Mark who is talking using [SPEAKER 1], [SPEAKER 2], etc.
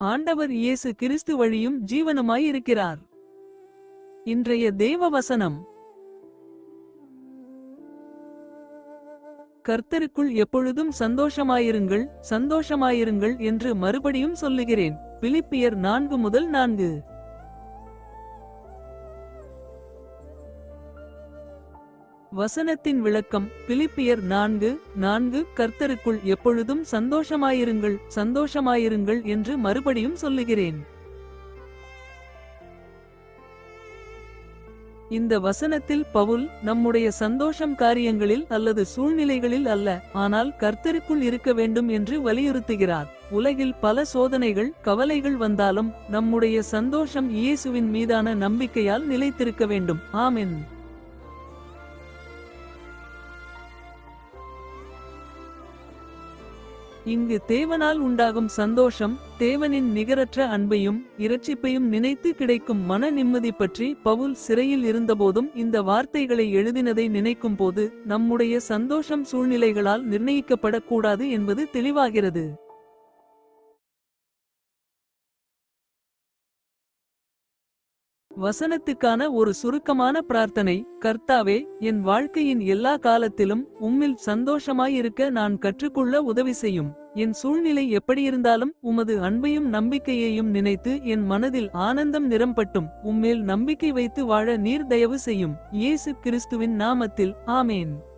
[SPEAKER 1] ஆண்டவர் இயேசு கிறிஸ்து வழியும் ஜீவனுமாய் இருக்கிறார் இன்றைய தேவ வசனம். கர்த்தருக்குள் எப்பொழுதும் சந்தோஷமாயிருங்கள் சந்தோஷமாயிருங்கள் என்று மறுபடியும் சொல்லுகிறேன். பிலிப்பியர் நான்கு முதல் நான்கு. வசனத்தின் விளக்கம் பிலிப்பியர் நான்கு நான்கு கர்த்தருக்குள் எப்பொழுதும் சந்தோஷமாயிருங்கள் சந்தோஷமாயிருங்கள் என்று மறுபடியும் சொல்லுகிறேன். இந்த வசனத்தில் பவுல் நம்முடைய சந்தோஷம் காரியங்களில் அல்லது சூழ்நிலைகளில் அல்ல ஆனால் கர்த்தருக்குள் இருக்க வேண்டும் என்று வலியுறுத்துகிறார். உலகில் பல சோதனைகள் கவலைகள் வந்தாலும் நம்முடைய சந்தோஷம் இயேசுவின் மீதான நம்பிக்கையால் நிலைத்திருக்க வேண்டும். ஆமென். இங்கு தேவனால் உண்டாகும் சந்தோஷம் தேவனின் நிகரற்ற அன்பையும் இரட்சிப்பையும் நினைத்து கிடைக்கும் மன நிம்மதி பற்றி பவுல் சிறையில் இருந்தபோதும் இந்த வார்த்தைகளை எழுதினதை நினைக்கும் போது நம்முடைய சந்தோஷம் சூழ்நிலைகளால் நிர்ணயிக்கப்படக்கூடாது என்பது தெளிவாகிறது. வசனத்துக்கான ஒரு சுருக்கமான பிரார்த்தனை கர்த்தாவே என் வாழ்க்கையின் எல்லா காலத்திலும் உம்மில் சந்தோஷமாயிருக்க நான் கற்றுக்கொள்ள உதவி செய்யும். என் சூழ்நிலை எப்படியிருந்தாலும் உமது அன்பையும் நம்பிக்கையையும் நினைத்து என் மனதில் ஆனந்தம் நிரம்பட்டும். உம்மேல் நம்பிக்கை வைத்து வாழ நீர் தயவு செய்யும். இயேசு கிறிஸ்துவின் நாமத்தில். ஆமேன்.